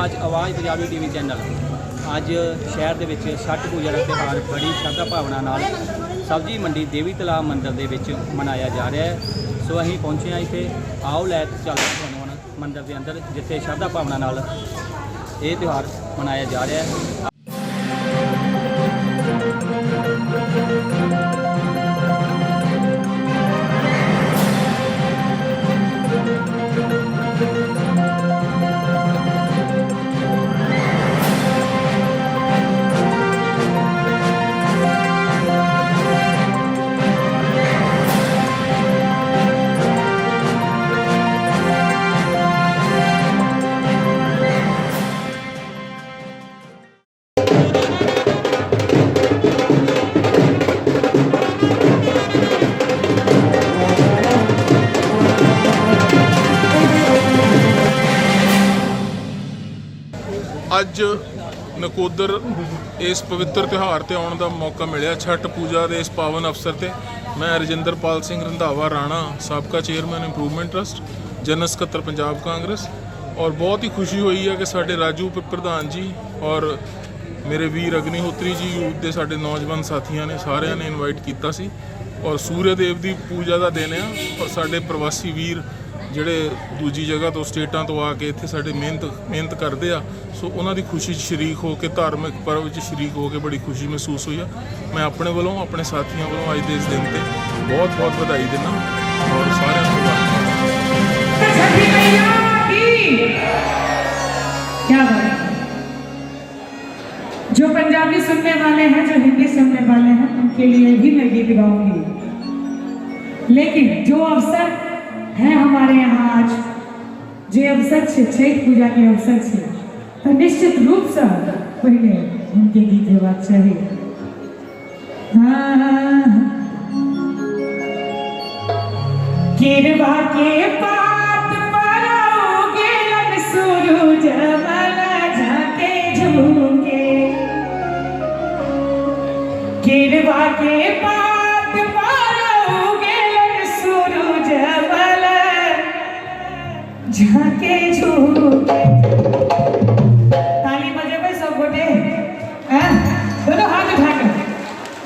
ਆਵਾਜ਼ ਆਵਾਜ਼ Punjabi TV channel. ਅੱਜ ਸ਼ਹਿਰ ਦੇ ਵਿੱਚ ਛਠ ਪੂਜਾ ਦਾ ਤਿਉਹਾਰ ਬੜੀ ਸ਼ਰਧਾ ਭਾਵਨਾ ਨਾਲ ਸਬਜ਼ੀ ਮੰਡੀ ਦੇਵੀ ਤਲਾਬ ਮੰਦਿਰ ਦੇ ਵਿੱਚ ਮਨਾਇਆ ਜਾ ਰਿਹਾ ਹੈ। ਸੋ ਅਸੀਂ ਪਹੁੰਚੇ ਹਾਂ ਇੱਥੇ। ਆਓ, ਲੈ ਕੇ ਚੱਲਦੇ ਤੁਹਾਨੂੰ ਹੁਣ ਮੰਦਿਰ ਦੇ ਅੰਦਰ, ਜਿੱਥੇ ਸ਼ਰਧਾ ਭਾਵਨਾ ਨਾਲ ਇਹ ਤਿਉਹਾਰ ਮਨਾਇਆ ਜਾ ਰਿਹਾ ਹੈ। ਅੱਜ ਨਕੋਦਰ ਇਸ ਪਵਿੱਤਰ ਤਿਉਹਾਰ ਤੇ ਆਉਣ ਦਾ ਮੌਕਾ ਮਿਲਿਆ। ਛਠ ਪੂਜਾ ਦੇ ਇਸ ਪਾਵਨ ਅਵਸਰ ਤੇ ਮੈਂ ਰਜਿੰਦਰਪਾਲ ਸਿੰਘ ਰੰਧਾਵਾ ਰਾਣਾ, ਸਾਬਕਾ ਚੇਅਰਮੈਨ ਇੰਪਰੂਵਮੈਂਟ ਟਰਸਟ ਜਨਰਲ ਸਕੱਤਰ ਪੰਜਾਬ ਕਾਂਗਰਸ ਔਰ ਬਹੁਤ ਹੀ ਖੁਸ਼ੀ ਹੋਈ ਹੈ ਕਿ ਸਾਡੇ ਰਾਜੂ ਪ੍ਰਧਾਨ ਜੀ ਔਰ ਮੇਰੇ ਵੀਰ ਅਗਨੀਹੋਤਰੀ ਜੀ ਯੂਥ ਦੇ ਸਾਡੇ ਨੌਜਵਾਨ ਸਾਥੀਆਂ ਨੇ ਸਾਰਿਆਂ ਨੇ ਇਨਵਾਈਟ ਕੀਤਾ ਸੀ ਔਰ ਸੂਰਯ ਦੇਵ ਦੀ ਪੂਜਾ ਦਾ ਦਿਨ ਆ ਔਰ ਸਾਡੇ ਪ੍ਰਵਾਸੀ ਵੀਰ ਜਿਹੜੇ ਦੂਜੀ ਜਗ੍ਹਾ ਤੋਂ ਸਟੇਟਾਂ ਤੋਂ ਆ ਕੇ ਇੱਥੇ ਸਾਡੇ ਮਿਹਨਤ ਮਿਹਨਤ ਕਰਦੇ ਆ ਸੋ ਉਹਨਾਂ ਦੀ ਖੁਸ਼ੀ 'ਚ ਸ਼ਰੀਕ ਹੋ ਕੇ ਧਾਰਮਿਕ ਪਰਵ 'ਚ ਸ਼ਰੀਕ ਹੋ ਕੇ ਬੜੀ ਖੁਸ਼ੀ ਮਹਿਸੂਸ ਹੋਈ ਆ ਮੈਂ ਆਪਣੇ ਵੱਲੋਂ ਆਪਣੇ ਸਾਥੀਆਂ ਵੱਲੋਂ ਅੱਜ ਦੇ ਇਸ ਦਿਨ ਤੇ ਬਹੁਤ ਬਹੁਤ ਵਧਾਈ ਦਿੰਦਾ ਔਰ ਸਾਰਿਆਂ ਨੂੰ ਮੁਬਾਰਕਾਂ छठी मैया की क्या बात है। जो पंजाबी सुनने वाले हैं जो हिंदी सुनने वाले हैं उनके लिए भी मैं गीत गाऊंगी लेकिन जो अवसर है हमारे यहाँ आज। जे अवसर छे, छठ पूजा के अवसर से तो निश्चित रूप से पहले उनके गीत हेबाक चाहिए हाँ। के पात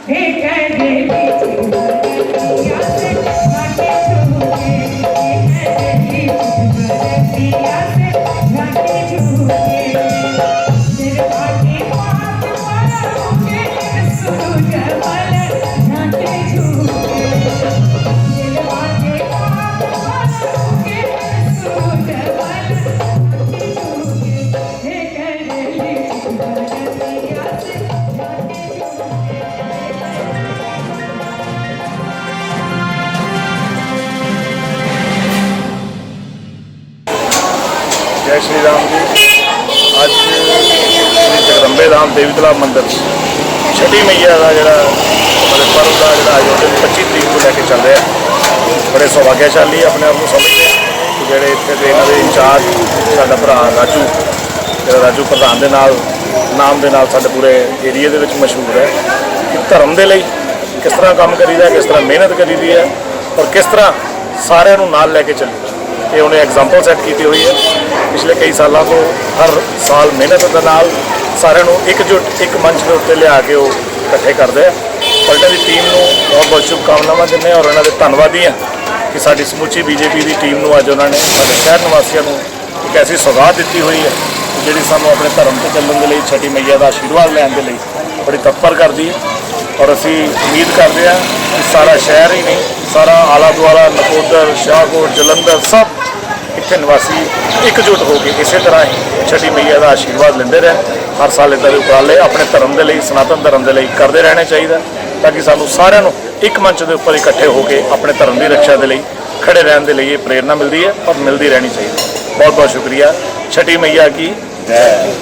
Hey, hey, hey, hey. Jagdambe ਧਾਮ ਦੇਵੀ ਤਲਾਬ ਮੰਦਿਰ ਛठी ਮਈਆ ਦਾ ਜਿਹੜਾ ਮਤਲਬ ਪਰਵ ਦਾ ਜਿਹੜਾ ਆਯੋਜਨ 25 ਤਰੀਕ ਤੋਂ ਲੈ ਕੇ ਚੱਲ ਰਿਹਾ। ਬੜੇ ਸੌਭਾਗਿਆਸ਼ਾਲੀ ਆਪਣੇ ਆਪ ਨੂੰ ਸਮਝਦੇ ਆ ਜਿਹੜੇ ਇੱਥੇ ਦੇ ਇਹਨਾਂ ਦੇ ਇੰਚਾਰਜ, ਸਾਡਾ ਭਰਾ ਰਾਜੂ, ਜਿਹੜਾ ਰਾਜੂ ਪ੍ਰਧਾਨ ਦੇ ਨਾਲ, ਨਾਮ ਦੇ ਨਾਲ ਸਾਡੇ ਪੂਰੇ ਏਰੀਆ ਦੇ ਵਿੱਚ ਮਸ਼ਹੂਰ ਹੈ ਕਿ ਧਰਮ ਦੇ ਲਈ ਕਿਸ ਤਰ੍ਹਾਂ ਕੰਮ ਕਰੀਦਾ ਕਿਸ ਤਰ੍ਹਾਂ ਮਿਹਨਤ ਕਰੀਦੀ ਹੈ ਔਰ ਕਿਸ ਤਰ੍ਹਾਂ ਸਾਰਿਆਂ ਨੂੰ ਨਾਲ ਲੈ ਕੇ ਚੱਲੀਦਾ ਇਹ ਉਹਨੇ ਐਗਜ਼ਾਮਪਲ ਸੈੱਟ ਕੀਤੀ ਹੋਈ ਹੈ। ਪਿਛਲੇ ਕਈ ਸਾਲਾਂ ਤੋਂ ਹਰ ਸਾਲ ਮਿਹਨਤ ਦੇ ਨਾਲ ਸਾਰਿਆਂ ਨੂੰ ਇਕਜੁੱਟ ਇੱਕ ਮੰਚ ਦੇ ਉੱਤੇ ਲਿਆ ਕੇ ਉਹ ਇਕੱਠੇ ਕਰਦੇ ਆ। ਔਰ ਇਹਨਾਂ ਦੀ ਟੀਮ ਨੂੰ ਬਹੁਤ ਬਹੁਤ ਸ਼ੁਭਕਾਮਨਾਵਾਂ ਦਿੰਦੇ ਹਾਂ ਔਰ ਇਹਨਾਂ ਦੇ ਧੰਨਵਾਦੀ ਹਾਂ ਕਿ ਸਾਡੀ ਸਮੁੱਚੀ ਬੀਜੇਪੀ ਦੀ ਟੀਮ ਨੂੰ ਅੱਜ ਉਹਨਾਂ ਨੇ ਸਾਡੇ ਸ਼ਹਿਰ ਨਿਵਾਸੀਆਂ ਨੂੰ ਇੱਕ ਐਸੀ ਸੌਗਾਤ ਦਿੱਤੀ ਹੋਈ ਹੈ ਜਿਹੜੀ ਸਾਨੂੰ ਆਪਣੇ ਧਰਮ ਤੇ ਚੱਲਣ ਦੇ ਲਈ ਛਟੀ ਮਈਆ ਦਾ ਆਸ਼ੀਰਵਾਦ ਲੈਣ ਦੇ ਲਈ ਬੜੀ ਤਤਪਰ ਕਰਦੀ ਹੈ। ਔਰ ਅਸੀਂ ਉਮੀਦ ਕਰਦੇ ਹਾਂ ਕਿ ਸਾਰਾ ਸ਼ਹਿਰ ਹੀ ਨਹੀਂ, ਸਾਰਾ ਆਲਾ ਦੁਆਲਾ ਨਕੋਦਰ, ਸ਼ਾਹਕੋਟ, ਜਲੰਧਰ ਸਭ ਇੱਥੇ ਨਿਵਾਸੀ ਇਕਜੁੱਟ ਹੋ ਕੇ ਇਸੇ ਤਰ੍ਹਾਂ ਹੀ ਛਟੀ ਮਈਆ ਦਾ ਆਸ਼ੀਰਵਾਦ ਲੈਂਦੇ ਰਹਿਣ। ਹਰ ਸਾਲ ਇਦਾਂ ਦੇ ਉਪਰਾਲੇ ਆਪਣੇ ਧਰਮ ਦੇ ਲਈ ਸਨਾਤਨ ਧਰਮ ਦੇ ਲਈ ਕਰਦੇ ਰਹਿਣਾ ਚਾਹੀਦਾ ਤਾਂ ਕਿ ਸਾਨੂੰ ਸਾਰਿਆਂ ਨੂੰ ਇੱਕ ਮੰਚ ਦੇ ਉੱਪਰ ਇਕੱਠੇ ਹੋ ਕੇ ਆਪਣੇ ਧਰਮ ਦੀ ਰੱਖਿਆ ਦੇ ਲਈ ਖੜੇ ਰਹਿਣ ਦੇ ਲਈ ਇਹ ਪ੍ਰੇਰਣਾ ਮਿਲਦੀ ਹੈ ਪਰ ਮਿਲਦੀ ਰਹਿਣੀ ਚਾਹੀਦੀ ਬਹੁਤ ਬਹੁਤ ਸ਼ੁਕਰੀਆ। ਛਟੀ ਮਈਆ ਕੀ? ਜੈ।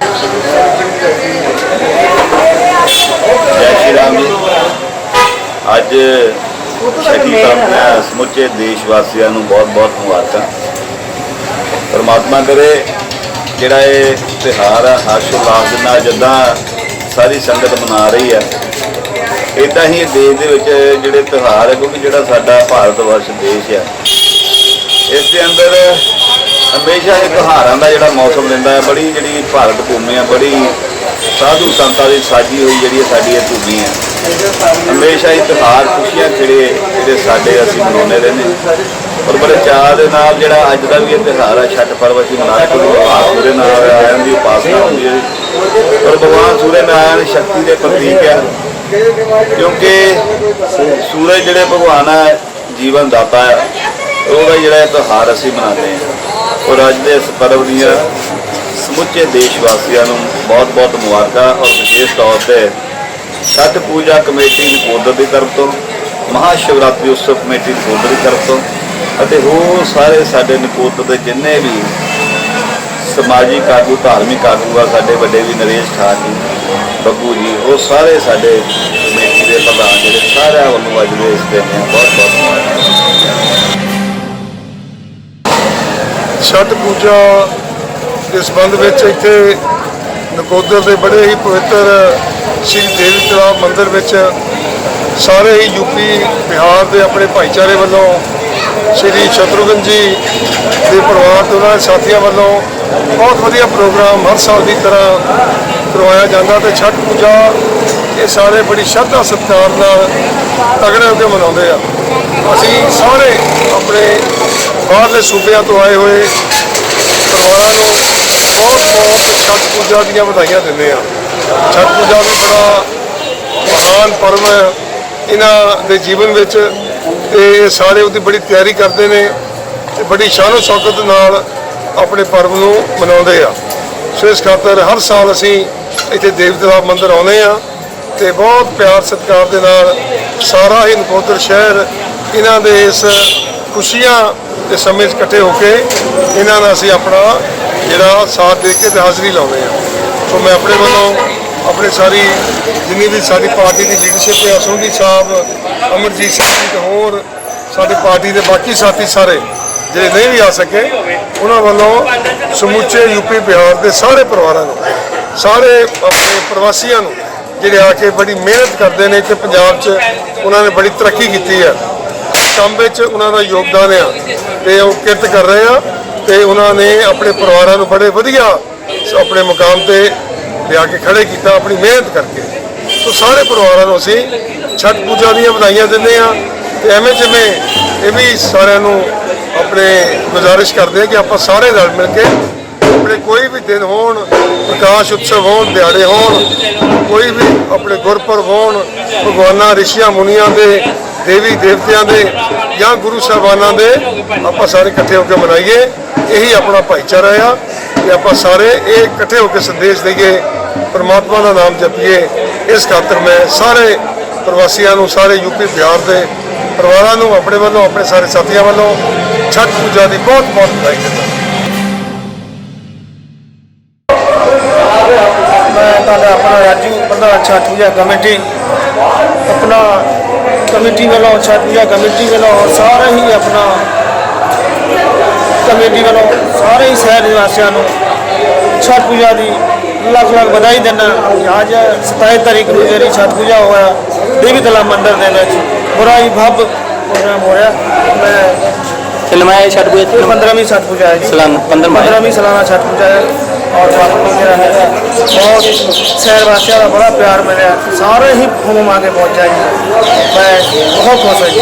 ਜੈ ਸ਼੍ਰੀ ਰਾਮ ਜੀ। ਅੱਜ ਛਠੀ ਪ੍ਰਾਪਤੀਆਂ ਸਮੁੱਚੇ ਦੇਸ਼ ਵਾਸੀਆਂ ਨੂੰ ਬਹੁਤ-ਬਹੁਤ ਮੁਬਾਰਕਾਂ। ਪਰਮਾਤਮਾ ਕਰੇ ਜਿਹੜਾ ਇਹ ਤਿਹਾਰ ਆ, ਹਰਸ਼ ਉਲਾਸ ਦੇ ਨਾਲ ਜਿੱਦਾਂ ਸਾਰੀ ਸੰਗਤ ਮਨਾ ਰਹੀ ਹੈ ਇਦਾਂ ਹੀ ਇਹ ਦੇਸ਼ ਦੇ ਵਿੱਚ ਜਿਹੜੇ ਤਿਉਹਾਰ ਹੈ ਕਿਉਂਕਿ ਜਿਹੜਾ ਸਾਡਾ ਭਾਰਤ ਵਰਸ਼ ਦੇਸ਼ ਹੈ ਇਸ ਦੇ ਅੰਦਰ ਹਮੇਸ਼ਾ ਇਹ ਤਿਉਹਾਰਾਂ ਦਾ ਜਿਹੜਾ ਮੌਸਮ ਰਹਿੰਦਾ ਹੈ, ਬੜੀ ਜਿਹੜੀ ਭਾਰਤ ਭੂਮੀ ਹੈ ਬੜੀ ਸਾਧੂ ਸੰਤਾਂ ਦੀ ਸਾਜੀ ਹੋਈ ਜਿਹੜੀ ਸਾਡੀ ਇਹ ਭੂਮੀ ਹੈ। ਹਮੇਸ਼ਾ ਹੀ ਤਿਉਹਾਰ ਖੁਸ਼ੀਆਂ ਖਿੜੇ ਜਿਹੜੇ ਸਾਡੇ ਅਸੀਂ ਮਨਾਉਂਦੇ ਰਹਿੰਦੇ ਔਰ ਬੜੇ ਚਾਅ ਦੇ ਨਾਲ ਜਿਹੜਾ ਅੱਜ ਦਾ ਵੀ ਇਹ ਤਿਉਹਾਰ ਹੈ ਛੱਟ ਪਰਵ ਅਸੀਂ ਮਨਾ ਕੇ ਭਗਵਾਨ ਸੂਰਜ ਨਾਰਾਇਣ ਦੀ ਉਪਾਸਨਾ ਹੁੰਦੀ ਹੈ ਔਰ ਭਗਵਾਨ ਸੂਰਜ ਨਾਰਾਇਣ ਸ਼ਕਤੀ ਦੇ ਪ੍ਰਤੀਕ ਹੈ, ਕਿਉਂਕਿ ਸੂਰਜ ਜਿਹੜੇ ਭਗਵਾਨ ਹੈ, ਜੀਵਨ ਦਾਤਾ ਹੈ, ਉਹਦਾ ਜਿਹੜਾ ਇਹ ਤਿਉਹਾਰ ਅਸੀਂ ਮਨਾਉਂਦੇ ਹਾਂ। ਔਰ ਅੱਜ ਦੇ ਇਸ ਪਰਵ ਦੀਆਂ ਸਮੁੱਚੇ ਦੇਸ਼ ਵਾਸੀਆਂ ਨੂੰ ਬਹੁਤ ਬਹੁਤ ਮੁਬਾਰਕਾਂ ਔਰ ਵਿਸ਼ੇਸ਼ ਤੌਰ ਤੇ ਛਠ ਪੂਜਾ ਕਮੇਟੀ ਨਕੋਦਰ ਦੀ ਤਰਫ ਤੋਂ ਮਹਾ ਸ਼ਿਵਰਾਤਰੀ ਉਤਸਵ ਕਮੇਟੀ ਨਕੋਦਰ ਦੀ ਤਰਫ ਤੋਂ ਅਤੇ ਹੋਰ ਸਾਰੇ ਸਾਡੇ ਨਕੋਦਰ ਦੇ ਜਿੰਨੇ ਵੀ ਸਮਾਜਿਕ ਆਗੂ, ਧਾਰਮਿਕ ਆਗੂ ਆ, ਸਾਡੇ ਵੱਡੇ ਵੀ ਨਰੇਸ਼ ਠਾਕ ਜੀ, ਬੱਬੂ ਜੀ, ਉਹ ਸਾਰੇ ਸਾਡੇ ਕਮੇਟੀ ਦੇ ਪ੍ਰਧਾਨ ਜਿਹੜੇ ਸਾਰਿਆਂ ਵੱਲੋਂ ਅੱਜ ਦੇ ਇਸ ਦਿਨ ਬਹੁਤ ਬਹੁਤ ਮੁਬਾਰਕਾਂ। ਛਠ ਪੂਜਾ ਦੇ ਸੰਬੰਧ ਵਿੱਚ ਇੱਥੇ ਨਕੋਦਰ ਦੇ ਬੜੇ ਹੀ ਪਵਿੱਤਰ ਸ਼੍ਰੀ ਦੇਵੀ ਤਲਾਬ ਮੰਦਿਰ ਵਿੱਚ ਸਾਰੇ ਹੀ ਯੂਪੀ, ਬਿਹਾਰ ਦੇ ਆਪਣੇ ਭਾਈਚਾਰੇ ਵੱਲੋਂ ਸ਼੍ਰੀ ਸ਼ਤਰੁਘਨ ਜੀ ਦੇ ਪਰਿਵਾਰ ਤੇ ਉਹਨਾਂ ਦੇ ਸਾਥੀਆਂ ਵੱਲੋਂ ਬਹੁਤ ਵਧੀਆ ਪ੍ਰੋਗਰਾਮ ਹਰ ਸਾਲ ਦੀ ਤਰ੍ਹਾਂ ਕਰਵਾਇਆ ਜਾਂਦਾ ਤੇ ਛਠ ਪੂਜਾ ਇਹ ਸਾਰੇ ਬੜੀ ਸ਼ਰਧਾ ਸਤਿਕਾਰ ਨਾਲ ਤਗੜੇ ਹੋ ਕੇ ਮਨਾਉਂਦੇ ਆ। ਅਸੀਂ ਸਾਰੇ ਆਪਣੇ ਬਾਹਰਲੇ ਸੂਬਿਆਂ ਤੋਂ ਆਏ ਹੋਏ ਪਰਿਵਾਰਾਂ ਨੂੰ ਬਹੁਤ ਬਹੁਤ ਛੱਠ ਪੂਜਾ ਦੀਆਂ ਵਧਾਈਆਂ ਦਿੰਦੇ ਆ ਛੱਠ ਪੂਜਾ ਵੀ ਬੜਾ ਮਹਾਨ ਪਰਵ ਹੈ ਇਹਨਾਂ ਦੇ ਜੀਵਨ ਵਿੱਚ ਤੇ ਸਾਰੇ ਉਹਦੀ ਬੜੀ ਤਿਆਰੀ ਕਰਦੇ ਨੇ ਤੇ ਬੜੀ ਸ਼ਾਨੋ ਸ਼ੌਕਤ ਨਾਲ ਆਪਣੇ ਪਰਵ ਨੂੰ ਮਨਾਉਂਦੇ ਆ। ਸੋ ਇਸ ਖਾਤਰ ਹਰ ਸਾਲ ਅਸੀਂ ਇੱਥੇ ਦੇਵ ਤਲਾਬ ਮੰਦਿਰ ਆਉਂਦੇ ਆ ਤੇ ਬਹੁਤ ਪਿਆਰ ਸਤਿਕਾਰ ਦੇ ਨਾਲ ਸਾਰਾ ਹੀ ਨਕੋਦਰ ਸ਼ਹਿਰ ਇਹਨਾਂ ਦੇ ਇਸ ਖੁਸ਼ੀਆਂ ਦੇ ਸਮੇਂ 'ਚ ਇਕੱਠੇ ਹੋ ਕੇ ਇਹਨਾਂ ਦਾ ਅਸੀਂ ਆਪਣਾ ਜਿਹੜਾ ਸਾਥ ਦੇ ਕੇ ਤੇ ਹਾਜ਼ਰੀ ਲਾਉਂਦੇ ਆ ਸੋ ਮੈਂ ਆਪਣੇ ਵੱਲੋਂ ਆਪਣੇ ਸਾਰੀ ਜਿੰਨੀ ਵੀ ਸਾਡੀ ਪਾਰਟੀ ਦੀ ਲੀਡਰਸ਼ਿਪ ਹੈ ਅਸੂੰਦੀ ਸਾਹਿਬ, ਅਮਰਜੀਤ ਸਿੰਘ ਜੀ ਤੇ ਹੋਰ ਸਾਡੀ ਪਾਰਟੀ ਦੇ ਬਾਕੀ ਸਾਥੀ ਸਾਰੇ ਜਿਹੜੇ ਨਹੀਂ ਵੀ ਆ ਸਕੇ, ਉਹਨਾਂ ਵੱਲੋਂ ਸਮੁੱਚੇ ਯੂਪੀ ਬਿਹਾਰ ਦੇ ਸਾਰੇ ਪਰਿਵਾਰਾਂ ਨੂੰ, ਸਾਰੇ ਆਪਣੇ ਪ੍ਰਵਾਸੀਆਂ ਨੂੰ ਜਿਹੜੇ ਆ ਕੇ ਬੜੀ ਮਿਹਨਤ ਕਰਦੇ ਨੇ ਕਿ ਪੰਜਾਬ 'ਚ ਉਹਨਾਂ ਨੇ ਬੜੀ ਤਰੱਕੀ ਕੀਤੀ ਹੈ। ਕੰਮ ਵਿੱਚ ਉਹਨਾਂ ਦਾ ਯੋਗਦਾਨ ਆ ਤੇ ਉਹ ਕਿਰਤ ਕਰ ਰਹੇ ਆ ਤੇ ਉਹਨਾਂ ਨੇ ਆਪਣੇ ਪਰਿਵਾਰਾਂ ਨੂੰ ਬੜੇ ਵਧੀਆ ਆਪਣੇ ਮੁਕਾਮ ਤੇ ਲਿਆ ਕੇ ਖੜੇ ਕੀਤਾ, ਆਪਣੀ ਮਿਹਨਤ ਕਰਕੇ। ਸੋ ਸਾਰੇ ਪਰਿਵਾਰਾਂ ਨੂੰ ਅਸੀਂ ਛਠ ਪੂਜਾ ਦੀਆਂ ਵਧਾਈਆਂ ਦਿੰਦੇ ਆ ਤੇ ਐਵੇਂ ਜਿਵੇਂ ਇਹ ਵੀ ਸਾਰਿਆਂ ਨੂੰ ਆਪਣੇ ਗੁਜ਼ਾਰਿਸ਼ ਕਰਦੇ ਆ ਕਿ ਆਪਾਂ ਸਾਰੇ ਰਲ ਮਿਲ ਕੇ ਆਪਣੇ ਕੋਈ ਵੀ ਦਿਨ ਹੋਣ, ਪ੍ਰਕਾਸ਼ ਉਤਸਵ ਹੋਣ, ਦਿਹਾੜੇ ਹੋਣ, ਕੋਈ ਵੀ ਆਪਣੇ ਗੁਰਪੁਰਬ ਹੋਣ, ਭਗਵਾਨਾਂ, ਰਿਸ਼ੀਆਂ, ਮੁਨੀਆਂ ਦੇ ਦੇਵੀ ਦੇਵਤਿਆਂ ਦੇ ਜਾਂ ਗੁਰੂ ਸਾਹਿਬਾਨਾਂ ਦੇ ਆਪਾਂ ਸਾਰੇ ਇਕੱਠੇ ਹੋ ਕੇ ਮਨਾਈਏ। ਇਹੀ ਆਪਣਾ ਭਾਈਚਾਰਾ ਆ ਕਿ ਆਪਾਂ ਸਾਰੇ ਇਹ ਇਕੱਠੇ ਹੋ ਕੇ ਸੰਦੇਸ਼ ਦਈਏ, ਪਰਮਾਤਮਾ ਦਾ ਨਾਮ ਜਪੀਏ। ਇਸ ਖਾਤਰ ਮੈਂ ਸਾਰੇ ਪ੍ਰਵਾਸੀਆਂ ਨੂੰ, ਸਾਰੇ ਯੂਪੀ ਬਿਹਾਰ ਦੇ ਪਰਿਵਾਰਾਂ ਨੂੰ, ਆਪਣੇ ਵੱਲੋਂ, ਆਪਣੇ ਸਾਰੇ ਸਾਥੀਆਂ ਵੱਲੋਂ ਛਠ ਪੂਜਾ ਦੀ ਬਹੁਤ ਬਹੁਤ ਵਧਾਈ ਦਿੰਦਾ ਮੈਂ ਤੁਹਾਡਾ ਆਪਣਾ ਰਾਜੂ ਪ੍ਰਧਾਨ ਛਠ ਪੂਜਾ ਕਮੇਟੀ ਆਪਣਾ ਕਮੇਟੀ ਵੱਲੋਂ ਛਠ ਪੂਜਾ ਕਮੇਟੀ ਵੱਲੋਂ ਔਰ ਸਾਰੇ ਹੀ ਆਪਣਾ ਕਮੇਟੀ ਵੱਲੋਂ ਸਾਰੇ ਹੀ ਸ਼ਹਿਰ ਨਿਵਾਸੀਆਂ ਨੂੰ ਛਠ ਪੂਜਾ ਦੀ ਲੱਖ ਲੱਖ ਵਧਾਈ ਦਿੰਦਾ ਅੱਜ 27 ਤਾਰੀਖ ਨੂੰ ਜਿਹੜੀ ਛਠ ਪੂਜਾ ਹੋਇਆ ਦੇਵੀ ਤਲਾ ਮੰਦਿਰ ਦੇ ਵਿੱਚ ਬੜਾ ਹੀ ਭਵ ਪ੍ਰੋਗਰਾਮ ਹੋਇਆ ਮੈਂ ਫਿਲਮਾਇਆ ਛੱਡ ਪੂਜਾ ਇਹ 15ਵੀਂ ਛਠ ਪੂਜਾ ਹੈ ਜੀ। ਸਲਾਨਾ 15ਵਾਂ ਹੈ। 15ਵੀਂ ਸਾਲਾਨਾ ਛਠ ਪੂਜਾ ਹੈ। ਔਰ ਵਾਤਾਵਰਨ ਜਿਹੜਾ ਹੈਗਾ ਬਹੁਤ ਸ਼ਹਿਰ ਵਾਸੀਆਂ ਦਾ ਬੜਾ ਪਿਆਰ ਮਿਲਿਆ। ਸਾਰੇ ਹੀ ਫੋਨ ਆ ਕੇ ਪਹੁੰਚਿਆ ਜੀ। ਮੈਂ ਬਹੁਤ ਖੁਸ਼ ਹਾਂ ਜੀ।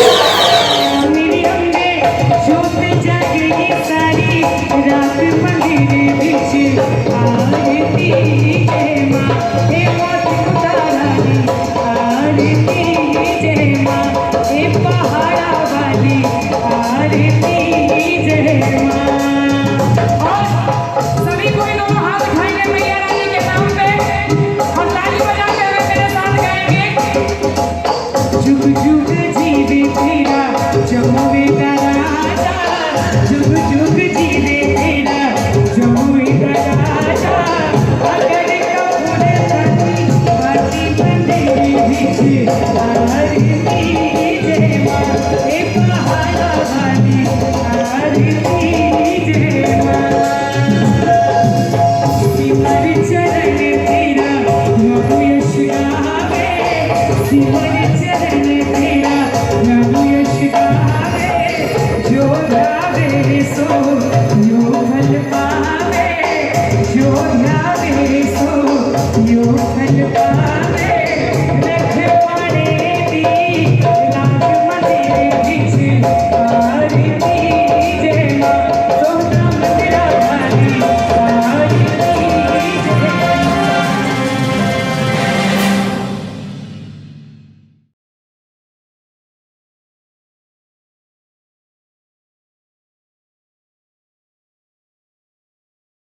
Thank you.